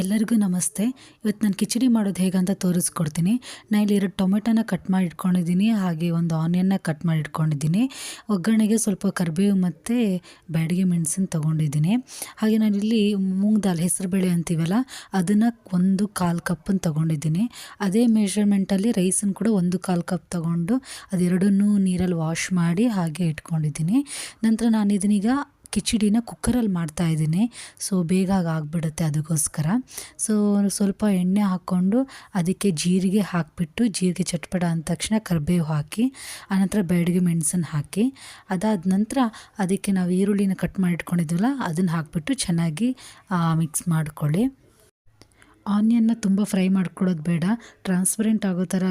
ಎಲ್ಲರಿಗೂ ನಮಸ್ತೆ. ಇವತ್ತು ನಾನು ಕಿಚಡಿ ಮಾಡೋದು ಹೇಗೆ ಅಂತ ತೋರಿಸ್ಕೊಡ್ತೀನಿ. ನಾನು ಇಲ್ಲಿ ಎರಡು ಟೊಮೆಟೊನ ಕಟ್ ಮಾಡಿ ಇಟ್ಕೊಂಡಿದ್ದೀನಿ ಹಾಗೆ ಒಂದು ಆನಿಯನ್ನ ಕಟ್ ಮಾಡಿ ಇಟ್ಕೊಂಡಿದ್ದೀನಿ ಒಗ್ಗರಣೆಗೆ ಸ್ವಲ್ಪ ಕರಿಬೇವು ಮತ್ತು ಬ್ಯಾಡಿಗೆ ಮೆಣಸಿನ ತೊಗೊಂಡಿದ್ದೀನಿ. ಹಾಗೆ ನಾನಿಲ್ಲಿ ಮೂಂಗ್ ದಾಲ್, ಹೆಸರುಬೇಳೆ ಅಂತೀವಲ್ಲ, ಅದನ್ನು ಒಂದು ಕಾಲು ಕಪ್ಪನ್ನು ತೊಗೊಂಡಿದ್ದೀನಿ. ಅದೇ ಮೆಷರ್ಮೆಂಟಲ್ಲಿ ರೈಸನ್ನು ಕೂಡ ಒಂದು ಕಾಲು ಕಪ್ ತೊಗೊಂಡು, ಅದೆರಡನ್ನೂ ನೀರಲ್ಲಿ ವಾಶ್ ಮಾಡಿ ಹಾಗೆ ಇಟ್ಕೊಂಡಿದ್ದೀನಿ. ನಂತರ ನಾನು ಇದನ್ನೀಗ ಕಿಚಡಿನ ಕುಕ್ಕರಲ್ಲಿ ಮಾಡ್ತಾಯಿದ್ದೀನಿ ಸೊ, ಬೇಗ ಆಗಿಬಿಡುತ್ತೆ ಅದಕ್ಕೋಸ್ಕರ. ಸೊ, ಸ್ವಲ್ಪ ಎಣ್ಣೆ ಹಾಕ್ಕೊಂಡು ಅದಕ್ಕೆ ಜೀರಿಗೆ ಹಾಕಿಬಿಟ್ಟು, ಜೀರಿಗೆ ಚಟ್ಪಟ ಅಂದ ತಕ್ಷಣ ಕರಿಬೇವು ಹಾಕಿ, ಆನಂತರ ಬೆಳಗ್ಗೆ ಮೆಣಸನ್ನು ಹಾಕಿ, ಅದಾದ ನಂತರ ಅದಕ್ಕೆ ನಾವು ಈರುಳ್ಳಿನ ಕಟ್ ಮಾಡಿಟ್ಕೊಂಡಿದ್ವಲ್ಲ ಅದನ್ನು ಹಾಕಿಬಿಟ್ಟು ಚೆನ್ನಾಗಿ ಮಿಕ್ಸ್ ಮಾಡ್ಕೊಳ್ಳಿ. ಆನಿಯನ್ನ ತುಂಬ ಫ್ರೈ ಮಾಡ್ಕೊಳ್ಳೋದು ಬೇಡ. ಟ್ರಾನ್ಸ್ಪರೆಂಟ್ ಆಗೋ ಥರ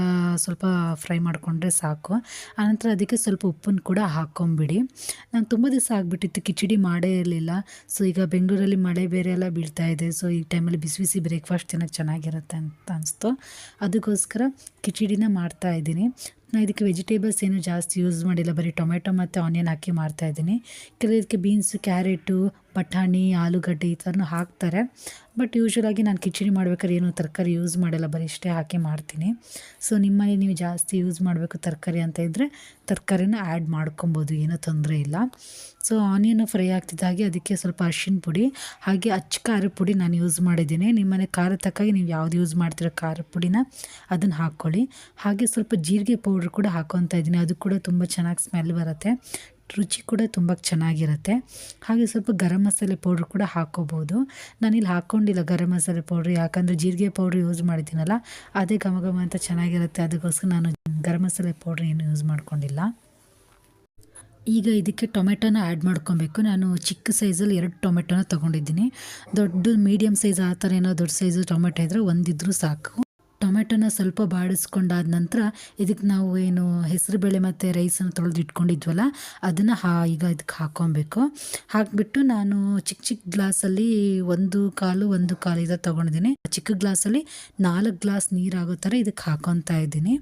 ಸ್ವಲ್ಪ ಫ್ರೈ ಮಾಡಿಕೊಂಡ್ರೆ ಸಾಕು. ಆನಂತರ ಅದಕ್ಕೆ ಸ್ವಲ್ಪ ಉಪ್ಪನ್ನು ಕೂಡ ಹಾಕ್ಕೊಂಬಿಡಿ ನಾನು ತುಂಬ ದಿವಸ ಆಗಿಬಿಟ್ಟಿತ್ತು, ಕಿಚಡಿ ಮಾಡೇ ಇರಲಿಲ್ಲ. ಸೊ ಈಗ ಬೆಂಗಳೂರಲ್ಲಿ ಮಳೆ ಬೇರೆ ಎಲ್ಲ ಬೀಳ್ತಾ ಇದೆ. ಸೊ ಈ ಟೈಮಲ್ಲಿ ಬಿಸಿ ಬಿಸಿ ಬ್ರೇಕ್ಫಾಸ್ಟ್ ತಿನ್ನೋಕ್ಕೆ ಚೆನ್ನಾಗಿರುತ್ತೆ ಅಂತ ಅನಿಸ್ತು. ಅದಕ್ಕೋಸ್ಕರ ಕಿಚಡಿನ ಮಾಡ್ತಾಯಿದ್ದೀನಿ ನಾನು ಇದಕ್ಕೆ ವೆಜಿಟೇಬಲ್ಸ್ ಏನು ಜಾಸ್ತಿ ಯೂಸ್ ಮಾಡಿಲ್ಲ. ಬರೀ ಟೊಮೆಟೊ ಮತ್ತು ಆನಿಯನ್ ಹಾಕಿ ಮಾಡ್ತಾಯಿದ್ದೀನಿ ಕೆಲವು ಇದಕ್ಕೆ ಬೀನ್ಸು ಕ್ಯಾರೆಟು, ಬಟಾಣಿ, ಆಲೂಗಡ್ಡೆ ಈ ಥರನೂ ಹಾಕ್ತಾರೆ. ಬಟ್ ಯೂಶ್ವಲಾಗಿ ನಾನು ಕಿಚಡಿ ಮಾಡ್ಬೇಕಾದ್ರೆ ಏನು ತರಕಾರಿ ಯೂಸ್ ಮಾಡಲ್ಲ, ಬರೀ ಇಷ್ಟೇ ಹಾಕಿ ಮಾಡ್ತೀನಿ. ಸೊ ನಿಮ್ಮಲ್ಲಿ ನೀವು ಜಾಸ್ತಿ ಯೂಸ್ ಮಾಡಬೇಕು ತರಕಾರಿ ಅಂತ ಇದ್ದರೆ ತರಕಾರಿನ ಆ್ಯಡ್ ಮಾಡ್ಕೊಬೋದು, ಏನೂ ತೊಂದರೆ ಇಲ್ಲ. ಸೊ ಆನಿಯನ್ ಫ್ರೈ ಆಗ್ತಿದ್ದಾಗೆ ಅದಕ್ಕೆ ಸ್ವಲ್ಪ ಅರ್ಶಿನ ಪುಡಿ, ಹಾಗೆ ಅಚ್ಚ ಖಾರದ ಪುಡಿ ನಾನು ಯೂಸ್ ಮಾಡಿದ್ದೀನಿ. ನಿಮ್ಮನೆ ಖಾರ ತಕ್ಕಾಗಿ ನೀವು ಯಾವ್ದು ಯೂಸ್ ಮಾಡ್ತಿರೋ ಖಾರ ಪುಡಿನ ಅದನ್ನು ಹಾಕ್ಕೊಳ್ಳಿ. ಹಾಗೆ ಸ್ವಲ್ಪ ಜೀರಿಗೆ ಪೌಡ್ರ್ ಕೂಡ ಹಾಕ್ಕೊತಾ ಇದ್ದೀನಿ, ಅದು ಕೂಡ ತುಂಬ ಚೆನ್ನಾಗಿ ಸ್ಮೆಲ್ ಬರುತ್ತೆ. ರುಚಿ ಕೂಡ ತುಂಬ ಚೆನ್ನಾಗಿರುತ್ತೆ. ಹಾಗೆ ಸ್ವಲ್ಪ ಗರಂ ಮಸಾಲೆ ಪೌಡ್ರ್ ಕೂಡ ಹಾಕ್ಕೋಬೋದು ನಾನಿಲ್ಲಿ ಹಾಕ್ಕೊಂಡಿಲ್ಲ ಗರಂ ಮಸಾಲೆ ಪೌಡ್ರ್, ಯಾಕಂದರೆ ಜೀರಿಗೆ ಪೌಡ್ರ್ ಯೂಸ್ ಮಾಡಿದ್ದೀನಲ್ಲ, ಅದೇ ಘಮ ಘಮ ಅಂತ ಚೆನ್ನಾಗಿರುತ್ತೆ. ಅದಕ್ಕೋಸ್ಕರ ನಾನು ಗರಂ ಮಸಾಲೆ ಪೌಡ್ರ್ ಏನು ಯೂಸ್ ಮಾಡ್ಕೊಂಡಿಲ್ಲ. ಈಗ ಇದಕ್ಕೆ ಟೊಮೆಟೊನ ಆ್ಯಡ್ ಮಾಡ್ಕೊಬೇಕು. ನಾನು ಚಿಕ್ಕ ಸೈಜಲ್ಲಿ ಎರಡು ಟೊಮೆಟೊನ ತೊಗೊಂಡಿದ್ದೀನಿ. ದೊಡ್ಡ ಮೀಡಿಯಮ್ ಸೈಜ್ ಆ ಥರ ಏನೋ ದೊಡ್ಡ ಸೈಜು ಟೊಮೆಟೊ ಇದ್ದರೆ ಒಂದಿದ್ರೂ ಸಾಕು. ಟೊಮೆಟೊನ ಸ್ವಲ್ಪ ಬಾಡಿಸ್ಕೊಂಡಾದ ನಂತರ ಇದಕ್ಕೆ ನಾವು ಏನು ಹೆಸರುಬೇಳೆ ಮತ್ತು ರೈಸನ್ನು ತೊಳೆದು ಇಟ್ಕೊಂಡಿದ್ವಲ್ಲ, ಅದನ್ನು ಹಾ ಈಗ ಇದಕ್ಕೆ ಹಾಕ್ಕೊಬೇಕು. ಹಾಕಿಬಿಟ್ಟು ನಾನು ಚಿಕ್ಕ ಚಿಕ್ಕ ಗ್ಲಾಸಲ್ಲಿ ಒಂದು ಕಾಲು ಒಂದು ಕಾಲು ಇದ ತೊಗೊಂಡಿದ್ದೀನಿ. ಚಿಕ್ಕ ಗ್ಲಾಸಲ್ಲಿ ನಾಲ್ಕು ಗ್ಲಾಸ್ ನೀರಾಗೋ ಥರ ಇದಕ್ಕೆ ಹಾಕೊತಾ ಇದ್ದೀನಿ.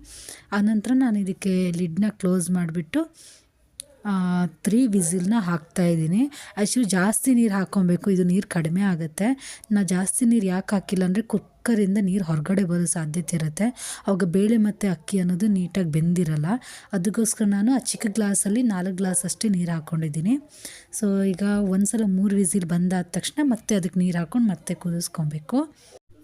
ಆನಂತರ ನಾನು ಇದಕ್ಕೆ ಲಿಡ್ನ ಕ್ಲೋಸ್ ಮಾಡಿಬಿಟ್ಟು ತ್ರೀ ವಿಸಿಲ್ನ ಹಾಕ್ತಾಯಿದ್ದೀನಿ ಆ್ಯಕ್ಚುಲಿ ಜಾಸ್ತಿ ನೀರು ಹಾಕ್ಕೊಬೇಕು ಇದು ನೀರು ಕಡಿಮೆ ಆಗುತ್ತೆ. ನಾ ಜಾಸ್ತಿ ನೀರು ಯಾಕೆ ಹಾಕಿಲ್ಲ ಅಂದರೆ ಕುಕ್ಕರಿಂದ ನೀರು ಹೊರಗಡೆ ಬರೋ ಸಾಧ್ಯತೆ ಇರುತ್ತೆ. ಅವಾಗ ಬೇಳೆ ಮತ್ತು ಅಕ್ಕಿ ಅನ್ನೋದು ನೀಟಾಗಿ ಬೆಂದಿರಲ್ಲ. ಅದಕ್ಕೋಸ್ಕರ ನಾನು ಆ ಚಿಕ್ಕ ಗ್ಲಾಸಲ್ಲಿ ನಾಲ್ಕು ಗ್ಲಾಸ್ ಅಷ್ಟೇ ನೀರು ಹಾಕ್ಕೊಂಡಿದ್ದೀನಿ ಸೊ ಈಗ ಒಂದು ಸಲ ಮೂರು ವಿಸಿಲ್ ಬಂದಾದ ತಕ್ಷಣ ಮತ್ತೆ ಅದಕ್ಕೆ ನೀರು ಹಾಕ್ಕೊಂಡು ಮತ್ತೆ ಕುದಿಸ್ಕೊಬೇಕು.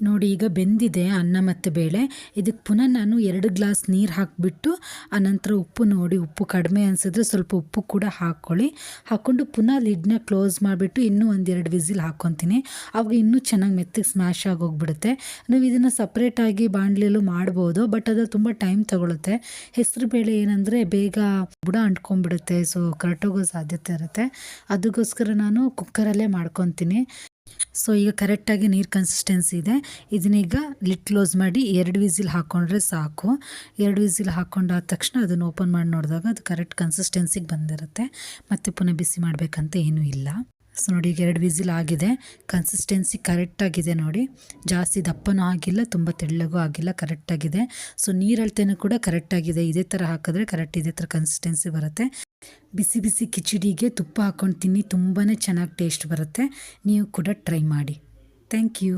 ನೋಡಿ, ಈಗ ಬೆಂದಿದೆ ಅನ್ನ ಮತ್ತು ಬೇಳೆ. ಇದಕ್ಕೆ ಪುನಃ ನಾನು ಎರಡು ಗ್ಲಾಸ್ ನೀರು ಹಾಕಿಬಿಟ್ಟು ಆನಂತರ ಉಪ್ಪು ನೋಡಿ, ಉಪ್ಪು ಕಡಿಮೆ ಅನಿಸಿದ್ರೆ ಸ್ವಲ್ಪ ಉಪ್ಪು ಕೂಡ ಹಾಕ್ಕೊಳ್ಳಿ ಹಾಕ್ಕೊಂಡು ಪುನಃ ಲಿಡ್ನ ಕ್ಲೋಸ್ ಮಾಡಿಬಿಟ್ಟು ಇನ್ನೂ ಒಂದೆರಡು ವಿಸಿಲ್ ಹಾಕ್ಕೊತೀನಿ. ಅವಾಗ ಇನ್ನೂ ಚೆನ್ನಾಗಿ ಮೆತ್ತಗೆ ಸ್ಮ್ಯಾಶ್ ಆಗಿ ಹೋಗ್ಬಿಡುತ್ತೆ ನೀವು ಇದನ್ನು ಸಪ್ರೇಟಾಗಿ ಬಾಣಲೆಯಲ್ಲೂ ಮಾಡ್ಬೋದು, ಬಟ್ ಅದು ತುಂಬ ಟೈಮ್ ತೊಗೊಳುತ್ತೆ. ಹೆಸರು ಬೇಳೆ ಏನಂದರೆ ಬೇಗ ಬುಡ ಅಂಟ್ಕೊಂಡ್ಬಿಡುತ್ತೆ, ಸೊ ಕರೆಕ್ಟೋಗೋ ಸಾಧ್ಯತೆ ಇರುತ್ತೆ. ಅದಕ್ಕೋಸ್ಕರ ನಾನು ಕುಕ್ಕರಲ್ಲೇ ಮಾಡ್ಕೊತೀನಿ. ಸೊ ಈಗ ಕರೆಕ್ಟಾಗಿ ನೀರು ಕನ್ಸಿಸ್ಟೆನ್ಸಿ ಇದೆ. ಇದನ್ನೀಗ ಲಿಟ್ ಕ್ಲೋಸ್ ಮಾಡಿ ಎರಡು ವಿಸಿಲ್ ಹಾಕ್ಕೊಂಡ್ರೆ ಸಾಕು. ಎರಡು ವಿಸಿಲ್ ಹಾಕ್ಕೊಂಡಾದ ತಕ್ಷಣ ಅದನ್ನು ಓಪನ್ ಮಾಡಿ ನೋಡಿದಾಗ ಅದು ಕರೆಕ್ಟ್ ಕನ್ಸಿಸ್ಟೆನ್ಸಿಗೆ ಬಂದಿರುತ್ತೆ. ಮತ್ತು ಪುನಃ ಬಿಸಿ ಮಾಡಬೇಕಂತ ಏನೂ ಇಲ್ಲ. ಸೊ ನೋಡಿ ಈಗ ಎರಡು ವಿಸಿಲ್ ಆಗಿದೆ. ಕನ್ಸಿಸ್ಟೆನ್ಸಿ ಕರೆಕ್ಟಾಗಿದೆ ನೋಡಿ. ಜಾಸ್ತಿ ದಪ್ಪನೂ ಆಗಿಲ್ಲ, ತುಂಬ ತೆಳ್ಳಗೂ ಆಗಿಲ್ಲ ಕರೆಕ್ಟಾಗಿದೆ ಸೊ ನೀರು ಅಳತೆನೂ ಕೂಡ ಕರೆಕ್ಟಾಗಿದೆ ಇದೇ ಥರ ಹಾಕಿದ್ರೆ ಕರೆಕ್ಟ್ ಇದೇ ಥರ ಕನ್ಸಿಸ್ಟೆನ್ಸಿ ಬರುತ್ತೆ. ಬಿಸಿ ಬಿಸಿ ಕಿಚಡಿಗೆ ತುಪ್ಪ ಹಾಕ್ಕೊಂಡು ತಿನ್ನಿ ತುಂಬಾ ಚೆನ್ನಾಗಿ ಟೇಸ್ಟ್ ಬರುತ್ತೆ. ನೀವು ಕೂಡ ಟ್ರೈ ಮಾಡಿ. Thank you